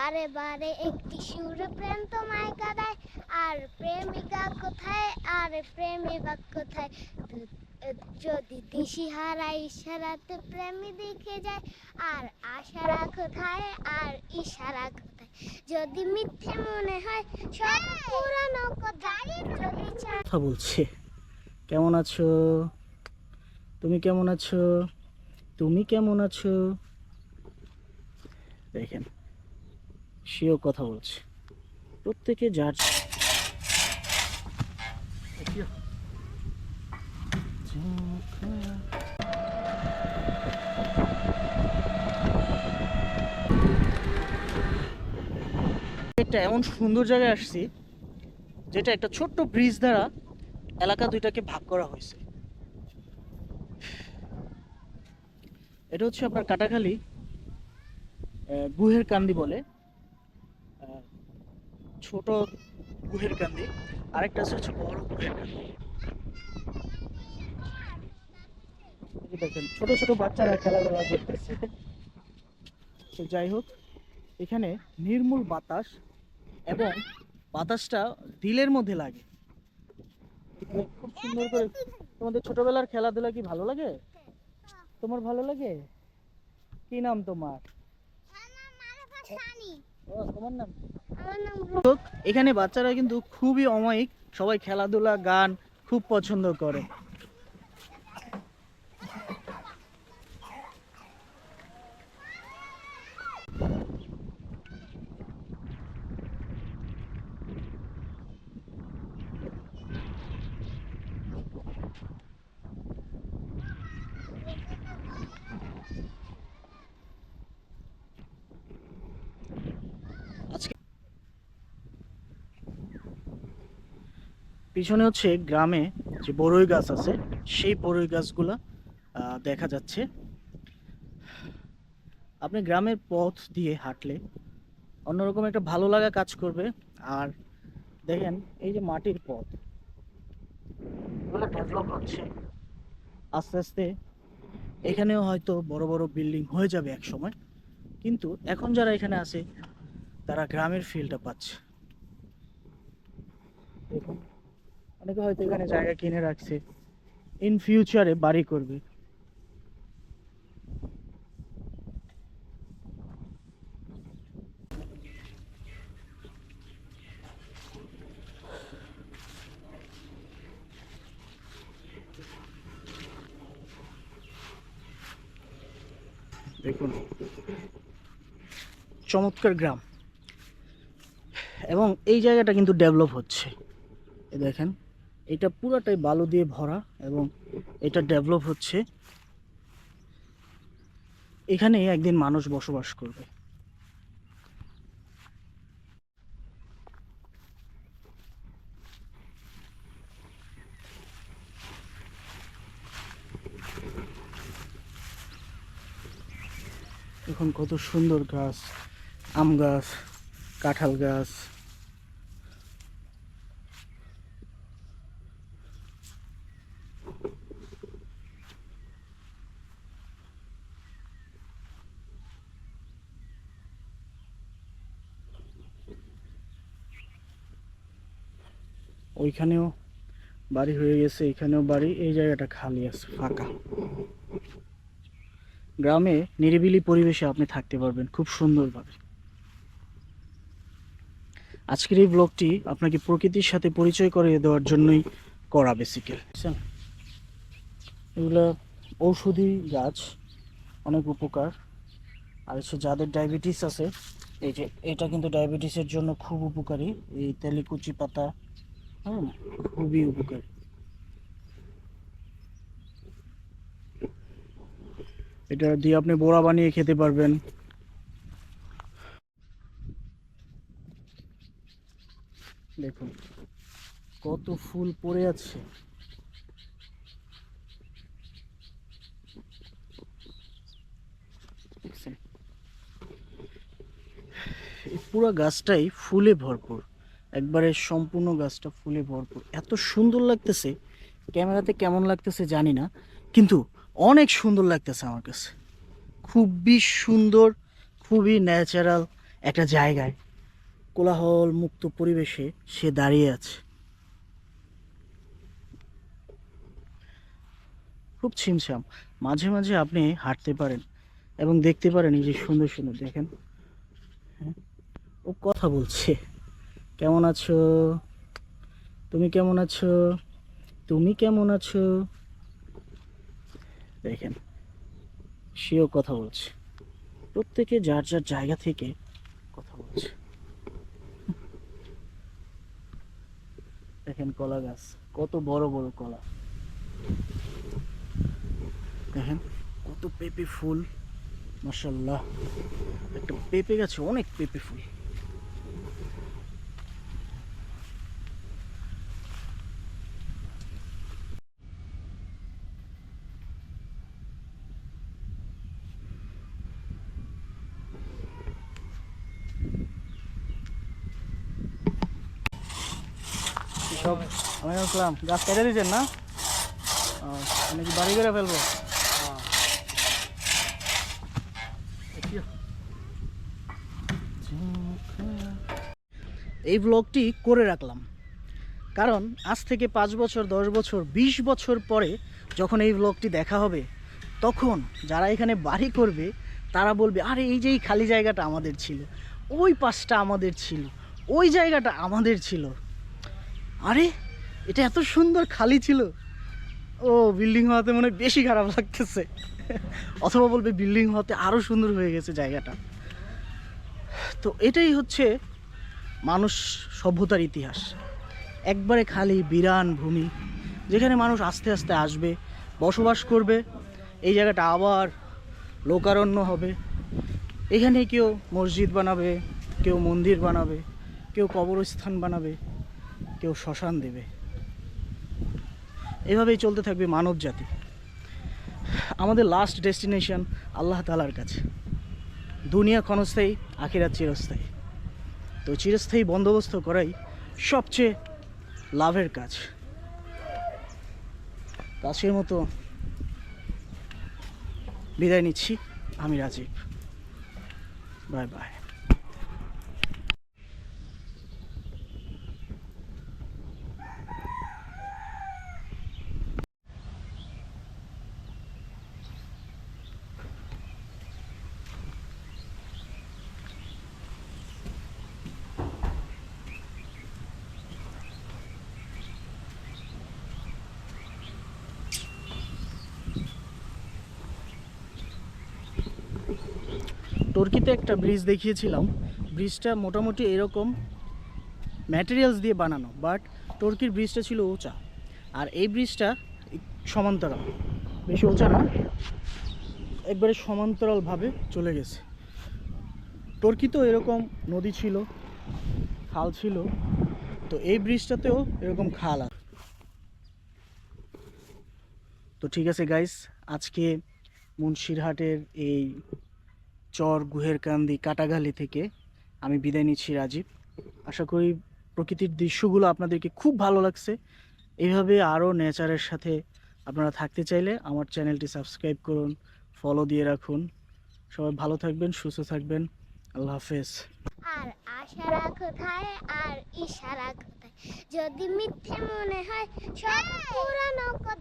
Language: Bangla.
বারে বারে একটি সুরে প্রেম তোমায় কাদায় আর প্রেমিকা কোথায় আর প্রেমিকা কোথায়? যদি দিশি হারায় ইশারাতে প্রেমী দেখে যায় আর আশারা কোথায় আর ইশারা কোথায়? যদি মিথ্যে মনে হয় সব পুরানো কথা বলছে। কেমন আছো? তুমি কেমন আছো? তুমি কেমন আছো? দেখেন সেও কথা বলছে। প্রত্যেকে যার একটা এমন সুন্দর জায়গায় আসছি, যেটা একটা ছোট্ট ব্রিজ দ্বারা এলাকা দুইটাকে ভাগ করা হয়েছে। এটা হচ্ছে আপনার কাটাখালী গুহের কান্দি বলে। ছোট গুহের কান্দি আরেকটা আছে হচ্ছে বড় গুহের কান্দি। দেখেন ছোট ছোট বাচ্চারা খেলাধুলা করতেছে। তো যাই হোক এখানে নির্মূল বাতাস এবং বাতাসটা দিলের মধ্যে লাগে। খুব সুন্দর করে তোমাদের ছোটবেলার খেলাধুলা কি ভালো লাগে? তোমার ভালো লাগে? কি নাম তোমার? তোমার নাম এখানে বাচ্চারা কিন্তু খুবই অমায়িক সবাই খেলাধুলা গান খুব পছন্দ করে। পিছনে হচ্ছে গ্রামে যে বড়ই গাছ আছে, সেই বড়ই গাছগুলা দেখা যাচ্ছে। আপনি গ্রামের পথ দিয়ে হাঁটলে অন্যরকম একটা ভালো লাগা কাজ করবে। আর দেখেন, এই যে মাটির পথ ডেভেলপ হচ্ছে। আস্তে আস্তে এখানেও হয়তো বড় বড় বিল্ডিং হয়ে যাবে এক সময় কিন্তু এখন যারা এখানে আছে, তারা গ্রামের ফিলটা পাচ্ছে। দেখুন। অনেকে হয়তো এখানে জায়গা কিনে রাখছে। ইন ফিউচারে বাড়ি করবে। দেখুন, চমৎকার গ্রাম। এবং এই জায়গাটা কিন্তু ডেভেলপ হচ্ছে। দেখেন এটা পুরাটাই বালু দিয়ে ভরা এবং এটা ডেভেলপ হচ্ছে। এখানে একদিন মানুষ বসবাস করবে। এখন কত সুন্দর গাছ, আম গাছ, কাঁঠাল গাছ। ওইখানেও বাড়ি হয়ে গেছে, এখানেও বাড়ি। এই জায়গাটা খালি আছে, ফাঁকা। গ্রামে নিরিবিলি পরিবেশে আপনি থাকতে পারবেন, খুব সুন্দরভাবে। আজকের এই ব্লগটি আপনাকে প্রকৃতির সাথে পরিচয় করিয়ে দেওয়ার জন্যই করা বেসিক্যাল এগুলো ঔষধি গাছ, অনেক উপকার। আর হচ্ছে যাদের ডায়াবেটিস আছে, এই যে, এটা কিন্তু ডায়াবেটিসের জন্য খুব উপকারী। এই তেলিকুচি পাতা হ্যাঁ খুবই উপকার। এটা দিয়ে আপনি বড়া বানিয়ে খেতে পারবেন। দেখুন, কত ফুল পড়ে আছে? পুরো গাছটাই ফুলে ভরপুর। একবারে সম্পূর্ণ গাছটা ফুলে ভরপুর। এত সুন্দর লাগতেছে ক্যামেরাতে কেমন লাগতেছে জানি না কিন্তু অনেক সুন্দর লাগতেছে আমার কাছে। খুবই সুন্দর খুবই ন্যাচারাল একটা জায়গায় কোলাহল মুক্ত পরিবেশে সে দাঁড়িয়ে আছে। খুব ছিমছাম। মাঝে মাঝে আপনি হাঁটতে পারেন এবং দেখতে পারেন এই যে সুন্দর সুন্দর দেখেন। হ্যাঁ, ও কথা বলছে। কেমন আছো? তুমি কেমন আছো? তুমি কেমন আছো? দেখেন, সেও কথা বলছে। প্রত্যেকে যার যার জায়গা থেকে কথা বলছে। দেখেন কলা গাছ, কত বড় বড় কলা। দেখেন, কত পেঁপে ফুল মাসাল্লাহ একটা পেঁপে গাছে অনেক পেঁপে ফুল। সব আমি আসলাম গাছ কেটে দিয়েছেন না? আমি কি বাড়ি করে ফেলব? এই ব্লগটি করে রাখলাম। কারণ আজ থেকে পাঁচ বছর, দশ বছর, বিশ বছর পরে যখন এই ব্লগটি দেখা হবে, তখন যারা এখানে বাড়ি করবে, তারা বলবে, আরে, এই যে এই খালি জায়গাটা আমাদের ছিল, ওই পাশটা আমাদের ছিল, ওই জায়গাটা আমাদের ছিল। আরে, এটা এত সুন্দর খালি ছিল। ও, বিল্ডিং হওয়াতে মনে বেশি খারাপ লাগতেছে। অথবা বলবে বিল্ডিং হওয়াতে আরও সুন্দর হয়ে গেছে জায়গাটা। তো এটাই হচ্ছে মানুষ সভ্যতার ইতিহাস। একবারে খালি বিরান ভূমি, যেখানে মানুষ আস্তে আস্তে আসবে, বসবাস করবে, এই জায়গাটা আবার লোকারণ্য হবে। এখানে কেউ মসজিদ বানাবে, কেউ মন্দির বানাবে, কেউ কবরস্থান বানাবে। কেউ শ্মশান দেবে। এভাবেই চলতে থাকবে মানব জাতি। আমাদের লাস্ট ডেস্টিনেশন আল্লাহ তালার কাছে। দুনিয়া ক্ষণস্থায়ী, আখিরাত চিরস্থায়ী। তো চিরস্থায়ী বন্দোবস্ত করাই সবচেয়ে লাভের কাজ। কাছের মতো বিদায় নিচ্ছি। আমি রাজীব। Bye bye. টর্কিতে একটা ব্রিজ দেখিয়েছিলাম। ব্রিজটা মোটামুটি এরকম ম্যাটেরিয়ালস দিয়ে বানানো বাট টর্কির ব্রিজটা ছিল উঁচা। আর এই ব্রিজটা সমান্তরাল। বেশি উঁচা না, একবারে সমান্তরালভাবে চলে গেছে। টর্কিতেও এরকম নদী ছিল, খাল ছিল, তো এই ব্রিজটাতেও এরকম খাল আছে। তো ঠিক আছে গাইস আজকে মুন্সিরহাটের এই চর গুহের কান্দি কাটাগালি থেকে আমি বিদায় নিচ্ছি, রাজীব। আশা করি প্রকৃতির দৃশ্যগুলো আপনাদেরকে খুব ভালো লাগছে। এইভাবে আরও নেচারের সাথে আপনারা থাকতে চাইলে আমার চ্যানেলটি সাবস্ক্রাইব করুন, ফলো দিয়ে রাখুন। সবাই ভালো থাকবেন, সুস্থ থাকবেন। আল্লাহ হাফেজ। আর আশারা কোথায়, আর ইশারা কোথায়? যদি মিথ্যে মনে হয়, সব পুরানো কথা।